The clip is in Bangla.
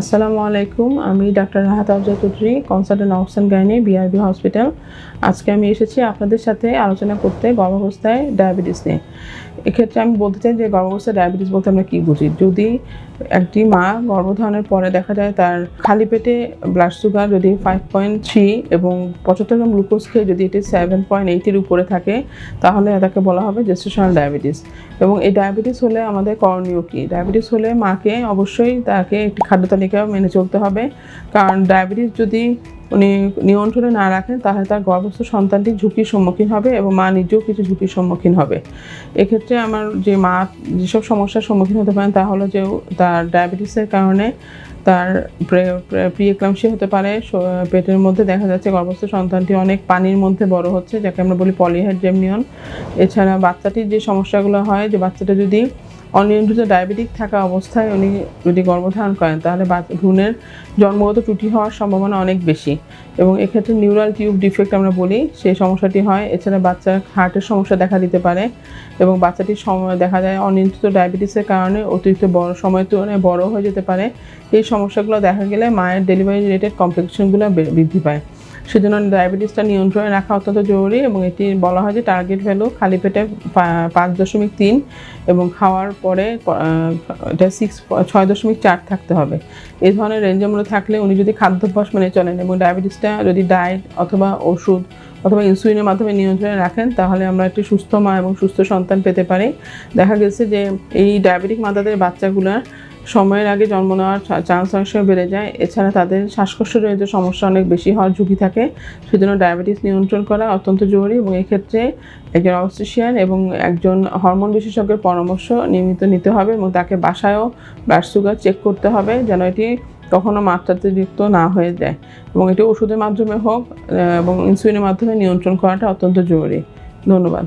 আসসালামু আলাইকুম, আমি ডাক্তার রাহাত আফজা চৌধুরী কনসালটেন্ট অক্সিজেন গাইনি বিআরবি হসপিটাল। আজকে আমি এসেছি আপনাদের সাথে আলোচনা করতে গর্ভাবস্থায় ডায়াবেটিস নিয়ে। এক্ষেত্রে আমি বলতে চাই যে গর্ভাবস্থায় ডায়াবেটিস বলতে আমরা কী বুঝি? যদি একটি মা গর্ভধারণের পরে দেখা যায় তার খালি পেটে ব্লাড সুগার যদি ফাইভ পয়েন্ট থ্রি এবং পঁচাত্তর গ্রাম গ্লুকোজ খেয়ে যদি এটি সেভেন পয়েন্ট এইটের উপরে থাকে, তাহলে তাকে বলা হবে জেস্টেশনাল ডায়াবেটিস এবং এই ডায়াবেটিস হলে আমাদের করণীয় কী? ডায়াবেটিস হলে মাকে অবশ্যই তাকে একটি খাদ্য তালিকা মেনে চলতে হবে। কারণ ডায়াবেটিস যদি উনি নিয়ন্ত্রণে না রাখেন, তাহলে তার গর্ভস্থ সন্তানটি ঝুঁকির সম্মুখীন হবে এবং মা নিজেও কিছু ঝুঁকির সম্মুখীন হবে। এক্ষেত্রে আমার যে মা, যেসব সমস্যার সম্মুখীন হতে পারেন, তা হলো যে তার ডায়াবেটিসের কারণে তার প্রিয়েক্লামসি হতে পারে। পেটের মধ্যে দেখা যাচ্ছে গর্ভস্থ সন্তানটি অনেক পানির মধ্যে বড় হচ্ছে, যাকে আমরা বলি পলিহাইড্রেমনিয়ন। এছাড়া বাচ্চাটির যে সমস্যাগুলো হয়, যে বাচ্চাটা যদি অনিয়ন্ত্রিত ডায়াবেটিক থাকা অবস্থায় উনি যদি গর্ভধারণ করেন, তাহলে ভ্রূণের জন্মগত ত্রুটি হওয়ার সম্ভাবনা অনেক বেশি। এবং এক্ষেত্রে নিউরাল টিউব ডিফেক্ট আমরা বলি সেই সমস্যাটি হয়। এছাড়া বাচ্চার হার্টের সমস্যা দেখা দিতে পারে এবং বাচ্চাটির সময় দেখা যায় অনিয়ন্ত্রিত ডায়াবেটিসের কারণে অতিরিক্ত বড় সময় তুলনায় বড় হয়ে যেতে পারে। এই সমস্যাগুলো দেখা গেলে মায়ের ডেলিভারি রিলেটেড কমপ্লিকেশনগুলো বৃদ্ধি পায়। সেজন্য ডায়াবেটিসটা নিয়ন্ত্রণে রাখা অত্যন্ত জরুরি এবং এটি বলা হয় যে টার্গেট ভ্যালু খালি পেটে পাঁচ দশমিক তিন এবং খাওয়ার পরে এটা সিক্স ছয় দশমিক চার থাকতে হবে। এই ধরনের রেঞ্জের মধ্যে থাকলে উনি যদি খাদ্যাভ্যাস মেনে চলেন এবং ডায়াবেটিসটা যদি ডায়েট অথবা ওষুধ অথবা ইনসুলিনের মাধ্যমে নিয়ন্ত্রণে রাখেন, তাহলে আমরা একটি সুস্থ মা এবং সুস্থ সন্তান পেতে পারি। দেখা গেছে যে এই ডায়াবেটিক মাতাদের বাচ্চাগুলোর সময়ের আগে জন্ম নেওয়ার চান্স অনেক সময় বেড়ে যায়। এছাড়া তাদের শ্বাসকষ্টজনিত সমস্যা অনেক বেশি হওয়ার ঝুঁকি থাকে। সেজন্য ডায়াবেটিস নিয়ন্ত্রণ করা অত্যন্ত জরুরি এবং এক্ষেত্রে একজন অবস্টিশিয়ান এবং একজন হরমোন বিশেষজ্ঞের পরামর্শ নিয়মিত নিতে হবে এবং তাকে বাসায়ও ব্লাড সুগার চেক করতে হবে যেন এটি কখনো মাত্রাতিরিক্ত না হয়ে যায়। এবং এটি ওষুধের মাধ্যমে হোক এবং ইনসুলিনের মাধ্যমে নিয়ন্ত্রণ করাটা অত্যন্ত জরুরি। ধন্যবাদ।